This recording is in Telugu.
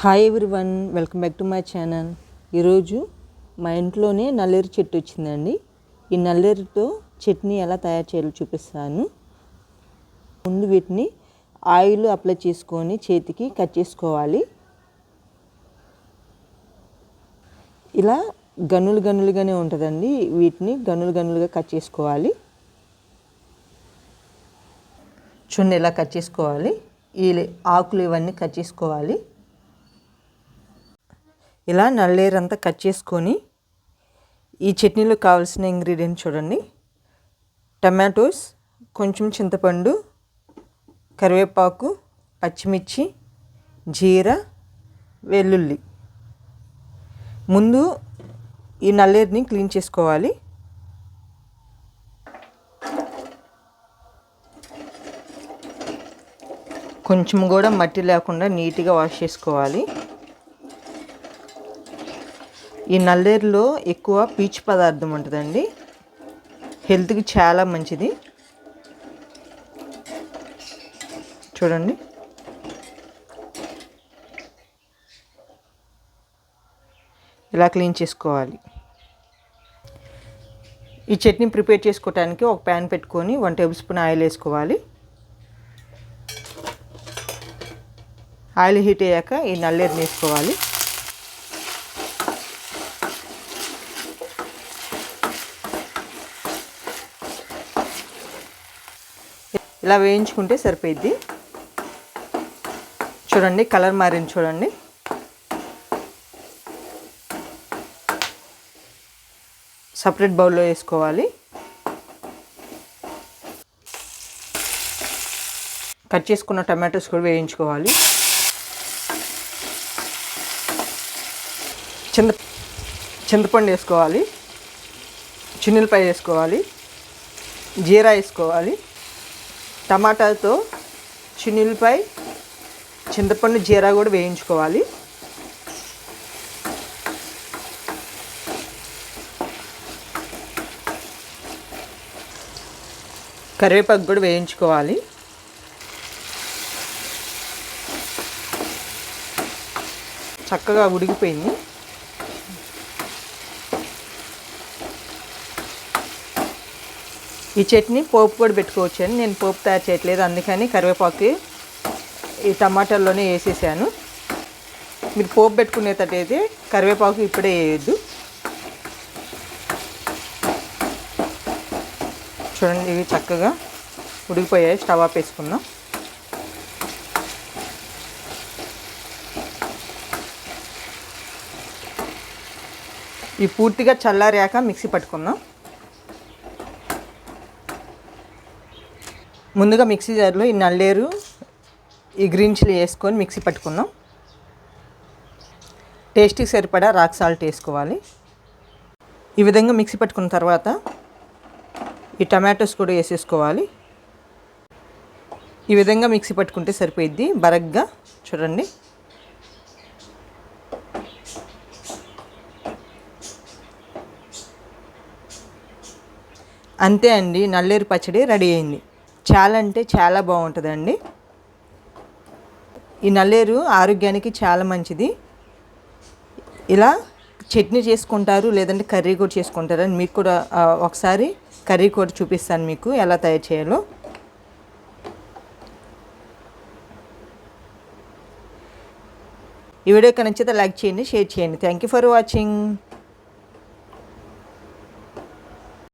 Hi everyone welcome back to my channel ఈరోజు మా ఇంట్లోనే నల్లేరు చెట్టు వచ్చిందండి. ఈ నల్లేరుతో చట్నీ ఎలా తయారు చేయాలో చూపిస్తాను. ముందు వీటిని ఆయిల్ అప్లై చేసుకొని చేతికి కట్ చేసుకోవాలి. ఇలా గనులు గనులుగానే ఉంటుందండి. వీటిని గనులు గనులుగా కట్ చేసుకోవాలి. చూడండి ఇలా కట్ చేసుకోవాలి. ఈ ఆకులు ఇవన్నీ కట్ చేసుకోవాలి. ఇలా నల్లేరంతా కట్ చేసుకొని ఈ చట్నీలో కావాల్సిన ఇంగ్రీడియంట్ చూడండి. టమాటోస్ కొంచెం చింతపండు కరివేపాకు పచ్చిమిర్చి జీర వెల్లుల్లి. ముందు ఈ నల్లేరుని క్లీన్ చేసుకోవాలి. కొంచెం కూడా మట్టి లేకుండా నీట్గా వాష్ చేసుకోవాలి. ఈ నల్లేరులో ఎక్కువ పీచు పదార్థం ఉంటుందండి. హెల్త్కి చాలా మంచిది. చూడండి. ఇలా క్లీన్ చేసుకోవాలి. ఈ చట్నీ ప్రిపేర్ చేసుకోవడానికి ఒక ప్యాన్ పెట్టుకొని వన్ టేబుల్ స్పూన్ ఆయిల్ వేసుకోవాలి. ఆయిల్ హీట్ అయ్యాక ఈ నల్లేరుని వేసుకోవాలి. ఇలా వేయించుకుంటే సరిపోయిద్ది. చూడండి కలర్ మారింది చూడండి. సపరేట్ బౌల్లో వేసుకోవాలి. కట్ చేసుకున్న టమాటోస్ కూడా వేయించుకోవాలి. చింత చింతపండు వేసుకోవాలి. చిన్నులపాయ వేసుకోవాలి. జీరా వేసుకోవాలి. టమాటాతో చిన్నులపై చింతపండు జీరా కూడా వేయించుకోవాలి. కరివేపాకు కూడా వేయించుకోవాలి. చక్కగా ఉడికిపోయింది. ఈ చట్నీ పోపు కూడా పెట్టుకోవచ్చు అని నేను పోపు తయారు చేయట్లేదు అందుకని కరివేపాకు ఈ టమాటాల్లోనే వేసేసాను. మీరు పోపు పెట్టుకునేటట్టయితే కరివేపాకు ఇప్పుడే వేయద్దు. చూడండి ఇవి చక్కగా ఉడికిపోయాయి స్టవ్ ఆఫ్ వేసుకుందాం ఈ పూర్తిగా చల్లారాక మిక్సీ పట్టుకుందాం. ముందుగా మిక్సీ జార్లో ఈ నల్లేరు ఈ గ్రీన్ చిల్లీ వేసుకొని మిక్సీ పట్టుకుందాం. టేస్ట్కి సరిపడా రాక్ సాల్ట్ వేసుకోవాలి. ఈ విధంగా మిక్సీ పట్టుకున్న తర్వాత ఈ టమాటోస్ కూడా వేసేసుకోవాలి. ఈ విధంగా మిక్సీ పట్టుకుంటే సరిపోయిద్ది. బరగ్గా చూడండి. అంతే అండి నల్లేరు పచ్చడి రెడీ అయింది. చాలా అంటే చాలా బాగుంటుందండి. ఈ నల్లేరు ఆరోగ్యానికి చాలా మంచిది. ఇలా చట్నీ చేసుకుంటారు లేదంటే కర్రీ కూడా చేసుకుంటారు అని మీకు కూడా ఒకసారి కర్రీ కూడా చూపిస్తాను మీకు ఎలా తయారు చేయాలో. ఈ వీడియో కనుక లైక్ చేయండి షేర్ చేయండి. Thank you for watching